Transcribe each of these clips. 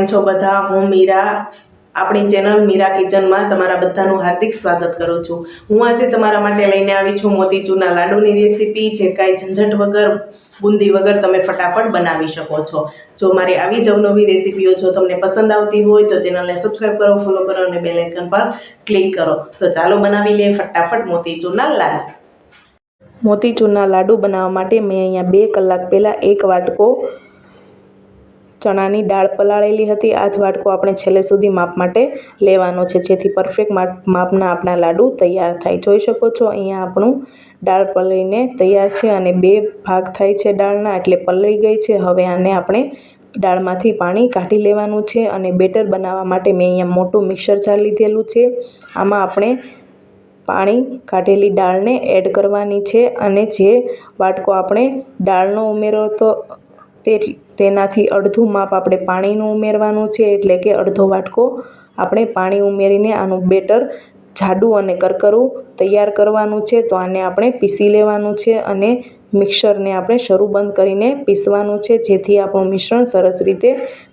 કેમ છો બધા? હું મીરા, આપણી ચેનલ મીરા કિચનમાં તમારા બધાનું હાર્દિક સ્વાગત કરું છું. હું આજે તમારા માટે લઈને આવી છું મોતીચૂરના લાડુની રેસીપી, જે કાંઈ ઝંઝટ વગર, બુંદી વગર તમે ફટાફટ બનાવી શકો છો. જો મારી આવી જ અવનવી રેસીપીઓ જો તમને પસંદ આવતી હોય, તો ચેનલને સબસ્ક્રાઈબ કરો, ફોલો કરો અને બેલ પર ક્લિક કરો. તો ચાલો બનાવી લઈએ ફટાફટ મોતીચૂરના લાડુ. મોતીચૂરના લાડુ બનાવવા માટે મેં અહીંયા બે કલાક પહેલાં એક વાટકો ચણાની દાળ પલાળેલી હતી. આ જ વાટકો આપણે છેલ્લે સુધી માપ માટે લેવાનો છે. જેથી પરફેક્ટ માપ માપના આપણા લાડુ તૈયાર થાય. જોઈ શકો છો, અહીંયા આપણું દાળ પલળીને તૈયાર છે અને બે ભાગ થાય છે દાળના એટલે પલળી ગઈ છે. હવે આને આપણે દાળમાંથી પાણી કાઢી લેવાનું છે અને બેટર બનાવવા માટે મેં અહીંયા મોટું મિક્સર જાર લીધેલું છે. આમાં આપણે પાણી કાઢેલી દાળને એડ કરવાની છે અને જે વાટકો આપણે દાળનો ઉમેરો તો તે તેનાથી અડધું માપ આપણે પાણીનું ઉમેરવાનું છે એટલે કે અડધો વાટકો આપણે પાણી ઉમેરીને આનું બેટર જાડું અને કરકરું તૈયાર કરવાનું છે. તો આને આપણે પીસી લેવાનું છે અને મિક્સરને આપણે શરૂ બંધ કરીને પીસવાનું છે. જેથી આપણું મિશ્રણ સરસ રીતે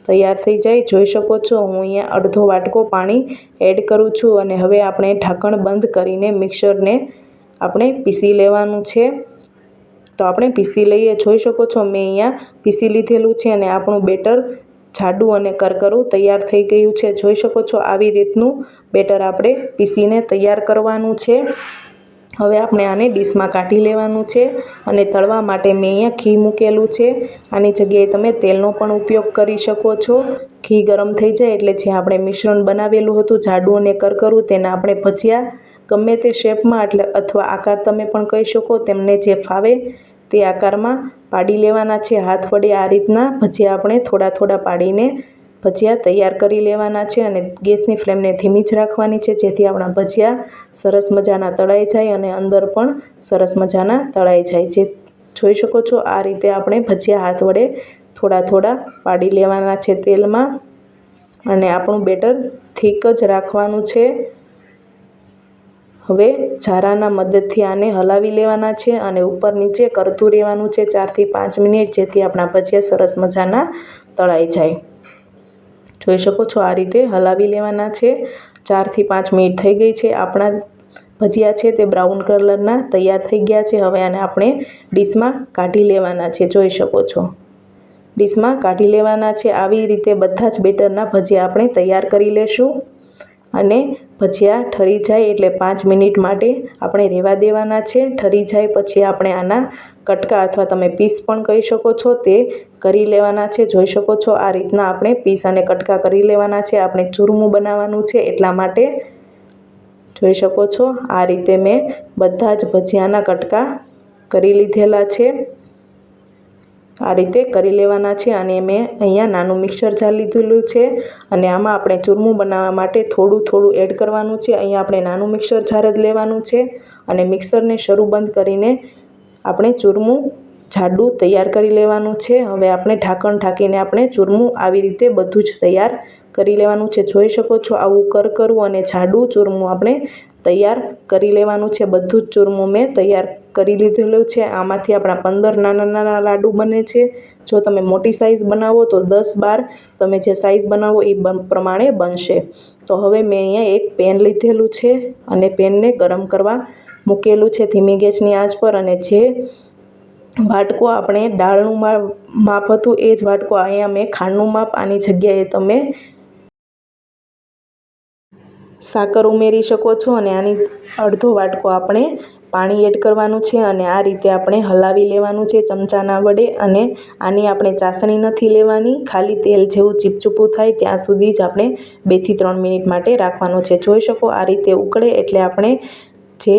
તૈયાર થઈ જાય. જોઈ શકો છો, હું અહીંયા અડધો વાટકો પાણી એડ કરું છું અને હવે આપણે ઢાંકણ બંધ કરીને મિક્સરને આપણે પીસી લેવાનું છે. તો આપણે પીસી લઈએ, જોઈ શકો છો મેં અહીંયા પીસી લીધેલું છે અને આપણું બેટર જાડું અને કરકરું તૈયાર થઈ ગયું છે. જોઈ શકો છો આવી રીતનું બેટર આપણે પીસીને તૈયાર કરવાનું છે. હવે આપણે આને ડીશમાં કાઢી લેવાનું છે અને તળવા માટે મેં અહીંયા ઘી મૂકેલું છે. આની જગ્યાએ તમે તેલનો પણ ઉપયોગ કરી શકો છો. ઘી ગરમ થઈ જાય એટલે જે આપણે મિશ્રણ બનાવેલું હતું જાડું અને કરકરું તેને આપણે ભજીયા ગમે તે શેપમાં એટલે અથવા આકાર તમે પણ કહી શકો, તેમને જે ફાવે તે આકારમાં પાડી લેવાના છે. હાથ વડે આ રીતના ભજીયા આપણે થોડા થોડા પાડીને ભજીયા તૈયાર કરી લેવાના છે અને ગેસની ફ્લેમને ધીમી જ રાખવાની છે, જેથી આપણા ભજીયા સરસ મજાના તળાઈ જાય અને અંદર પણ સરસ મજાના તળાઈ જાય. જે જોઈ શકો છો, આ રીતે આપણે ભજીયા હાથ વડે થોડા થોડા પાડી લેવાના છે તેલમાં. અને આપણું બેટર થીક જ રાખવાનું છે. હવે ઝારાના મદદથી આને હલાવી લેવાના છે અને ઉપર નીચે કરતું રહેવાનું છે ચારથી પાંચ મિનિટ, જેથી આપણા ભજીયા સરસ મજાના તળાઈ જાય. જોઈ શકો છો આ રીતે હલાવી લેવાના છે. ચારથી પાંચ મિનિટ થઈ ગઈ છે. આપણા ભજીયા છે તે બ્રાઉન કલરના તૈયાર થઈ ગયા છે. હવે આને આપણે ડીશમાં કાઢી લેવાના છે. જોઈ શકો છો. ડીશમાં કાઢી લેવાના છે. આવી રીતે બધા જ બેટરના ભજીયા આપણે તૈયાર કરી લેશું. અને ભજીયા ઠરી જાય એટલે પાંચ મિનિટ માટે આપણે રહેવા દેવાના છે. ઠરી જાય પછી આપણે આના કટકા અથવા તમે પીસ પણ કહી શકો છો. તે કરી લેવાના છે. જોઈ શકો છો આ રીતના આપણે પીસ અને કટકા કરી લેવાના છે. આપણે ચૂરમું બનાવવાનું છે એટલા માટે. જોઈ શકો છો આ રીતે મેં બધા જ ભજીયાના કટકા કરી લીધેલા છે. આ રીતે કરી લેવાના છે અને મેં અહીંયા નાનું મિક્સર જાર લીધેલું છે અને આમાં આપણે ચૂરમું બનાવવા માટે થોડું થોડું એડ કરવાનું છે. અહીંયા આપણે નાનું મિક્સર જાર જ લેવાનું છે અને મિક્સરને શરૂ બંધ કરીને આપણે ચૂરમું જાડું તૈયાર કરી લેવાનું છે. હવે આપણે ઢાંકણ ઢાંકીને આપણે ચૂરમું આવી રીતે બધું જ તૈયાર કરી લેવાનું છે. જોઈ શકો છો આવું કરકરું અને જાડું ચૂરમું આપણે તૈયાર કરી લેવાનું છે. બધું જ ચૂરમું મેં તૈયાર કરી લીધેલું છે. આમાંથી આપણા પંદર નાના નાના લાડુ બને છે. જો તમે મોટી સાઇઝ બનાવો તો દસ બાર તમે જે સાઇઝ બનાવો એ પ્રમાણે બનશે. તો હવે મેં અહીંયા એક પેન લીધેલું છે અને પેનને ગરમ કરવા મૂકેલું છે ધીમી ગેસની આંચ પર અને જે વાટકો આપણે દાળનું માપ હતું એ જ વાટકો અહીંયા મેં ખાંડનું માપ આની જગ્યાએ તમે સાકર ઉમેરી શકો છો અને આની અડધો વાટકો આપણે પાણી એડ કરવાનું છે અને આ રીતે આપણે હલાવી લેવાનું છે ચમચાના વડે અને આની આપણે ચાસણી નથી લેવાની. ખાલી તેલ જેવું ચીપચૂપું થાય ત્યાં સુધી જ આપણે બેથી ત્રણ મિનિટ માટે રાખવાનું છે. જોઈ શકો આ રીતે ઉકળે એટલે આપણે જે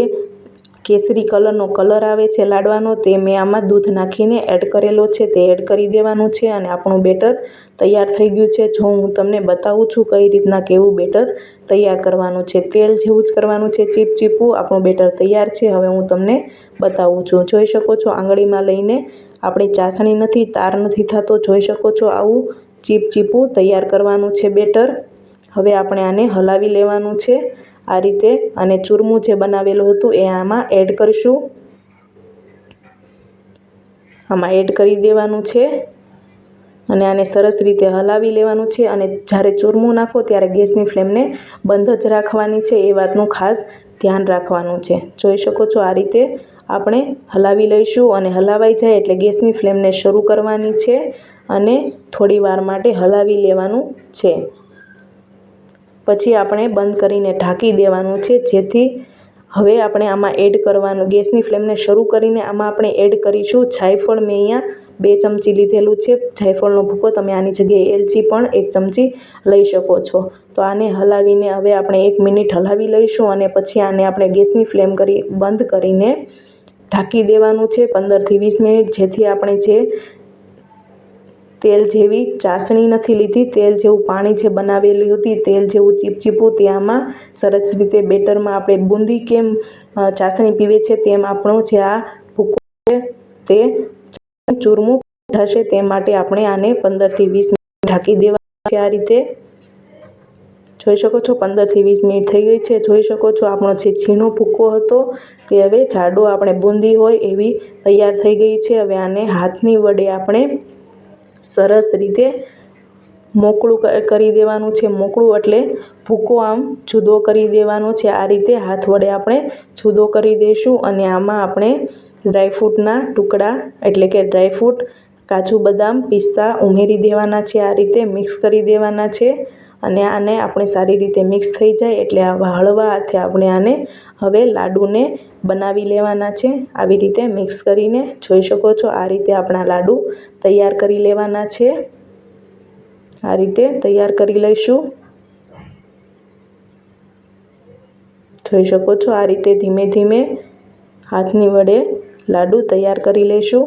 કેસરી કલરનો કલર આવે છે લાડવાનો, તે મેં આમાં દૂધ નાખીને એડ કરેલો છે. તે એડ કરી દેવાનું છે અને આપણું બેટર તૈયાર થઈ ગયું છે. જો હું તમને બતાવું છું કઈ રીતના કેવું બેટર તૈયાર કરવાનું છે. તેલ જેવું જ કરવાનું છે. ચીપ ચીપું, આપણું બેટર તૈયાર છે. હવે હું તમને બતાવું છું. જોઈ શકો છો આંગળીમાં લઈને આપણી ચાસણી નથી, તાર નથી થતો. જોઈ શકો છો આવું ચીપ ચીપું તૈયાર કરવાનું છે બેટર. હવે આપણે આને હલાવી લેવાનું છે. આ રીતે અને ચૂરમું જે બનાવેલું હતું એ આમાં એડ કરીશું. આમાં એડ કરી દેવાનું છે અને આને સરસ રીતે હલાવી લેવાનું છે અને જ્યારે ચૂરમું નાખો ત્યારે ગેસની ફ્લેમને બંધ જ રાખવાની છે એ વાતનું ખાસ ધ્યાન રાખવાનું છે. જોઈ શકો છો આ રીતે આપણે હલાવી લઈશું અને હલાવાઈ જાય એટલે ગેસની ફ્લેમને શરૂ કરવાની છે અને થોડી વાર માટે હલાવી લેવાનું છે. પછી આપણે બંધ કરીને ઢાંકી દેવાનું છે. જેથી હવે આપણે આમાં એડ કરવાનું. ગેસની ફ્લેમને શરૂ કરીને આમાં આપણે એડ કરીશું. જાયફળ મેં અહીંયા બે ચમચી લીધેલું છે. જાયફળનો ભૂકો તમે આની જગ્યાએ એલચી પણ એક ચમચી લઈ શકો છો. તો આને હલાવીને હવે આપણે એક મિનિટ હલાવી લઈશું અને પછી આને આપણે ગેસની ફ્લેમ કરી બંધ કરીને ઢાંકી દેવાનું છે. પંદરથી વીસ મિનિટ. જેથી આપણે જે તેલ જેવી ચાસણી નથી લીધી. તેલ જેવું પાણી જે બનાવેલી હતી, તેલ જેવું ચીપચીપું ત્યાંમાં સરસ રીતે બેટરમાં આપણે બુંદી કેમ ચાસણી પીવે છે તેમ આપણો જે આ ભૂકો છે તે ચૂરમું થશે તે માટે આપણે આને પંદરથી વીસ મિનિટ ઢાંકી દેવા છે. આ રીતે જોઈ શકો છો પંદરથી વીસ મિનિટ થઈ ગઈ છે. જોઈ શકો છો આપણો જે છીણો ભૂકો હતો તે હવે જાડો આપણે બુંદી હોય એવી તૈયાર થઈ ગઈ છે. હવે આને હાથની વડે આપણે સરસ રીતે મોકળું કરી દેવાનું છે. મોકળું એટલે ભૂકો આમ જુદો કરી દેવાનો છે. આ રીતે હાથ વડે આપણે જુદો કરી દઈશું અને આમાં આપણે ડ્રાયફ્રૂટના ટુકડા એટલે કે ડ્રાયફ્રૂટ કાજુ બદામ પિસ્તા ઉમેરી દેવાના છે. આ રીતે મિક્સ કરી દેવાના છે. અને આને આપણે સારી રીતે મિક્સ થઈ જાય એટલે આ હળવા આપણે આને હવે લાડુને બનાવી લેવાના છે. આવી રીતે મિક્સ કરીને જોઈ શકો છો આ રીતે આપણા લાડુ તૈયાર કરી લેવાના છે. આ રીતે તૈયાર કરી લઈશું. જોઈ શકો છો આ રીતે ધીમે ધીમે હાથની વડે લાડુ તૈયાર કરી લઈશું.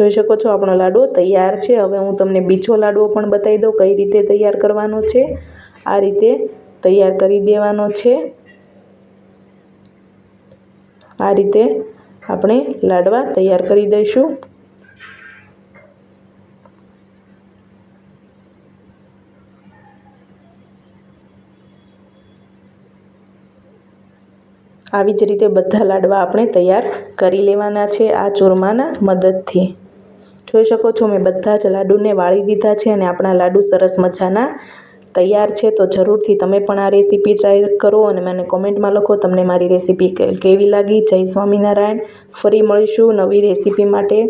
જોઈ શકો છો, આપણો લાડવો તૈયાર છે. હવે હું તમને બીજો લાડવો પણ બતાવી દઉં, કઈ રીતે તૈયાર કરવાનો છે. આ રીતે તૈયાર કરી દેવાનો છે. આ રીતે આપણે લાડવા તૈયાર કરી દઈશું. આવી જ રીતે બધા લાડવા આપણે તૈયાર કરી લેવાના છે આ ચૂરમાના મદદથી. જોઈ શકો છો, મેં બધા જ લાડુને વાળી દીધા છે અને આપણા લાડુ સરસ મજાના તૈયાર છે. તો જરૂરથી તમે પણ આ રેસીપી ટ્રાય કરો અને મને કોમેન્ટમાં લખો તમને મારી રેસીપી કેવી લાગી. જય સ્વામિનારાયણ. ફરી મળીશું નવી રેસીપી માટે.